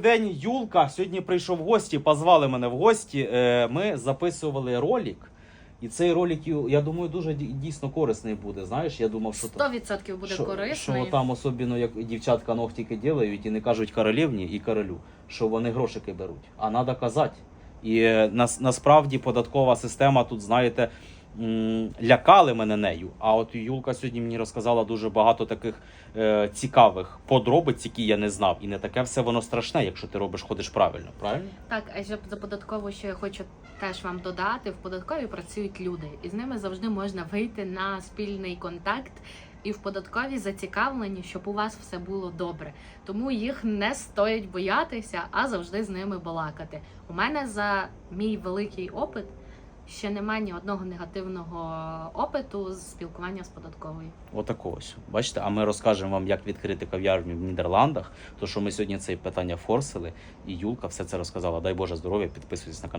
День Юлка сьогодні прийшов в гості, позвали мене в гості. Е, Ми записували ролик. І цей ролик, я думаю, дуже дійсно корисний буде. Знаєш, я думав, що 100% буде що, корисний. що там, особливо як дівчатка ногтики ділають і не кажуть королівні і королю, що вони грошики беруть. А треба казати. І е, нас, насправді податкова система тут, знаєте, лякали мене нею. А от Юлка сьогодні мені розказала дуже багато таких е, цікавих подробиць, які я не знав. І не таке все воно страшне, якщо ти робиш, ходиш правильно. Правильно? Так, а щоб за податкову, що я хочу теж вам додати, в податковій працюють люди, і з ними завжди можна вийти на спільний контакт. І в податковій зацікавлені, щоб у вас все було добре. Тому їх не стоїть боятися, а завжди з ними балакати. У мене за мій великий опит ще немає ні одного негативного опиту з спілкування з податковою. Отако ось. Бачите, а ми розкажемо вам, як відкрити кав'ярню в Нідерландах. То що ми сьогодні це питання форсили, і Юлка все це розказала. Дай Боже здоров'я, підписуйтесь на канал.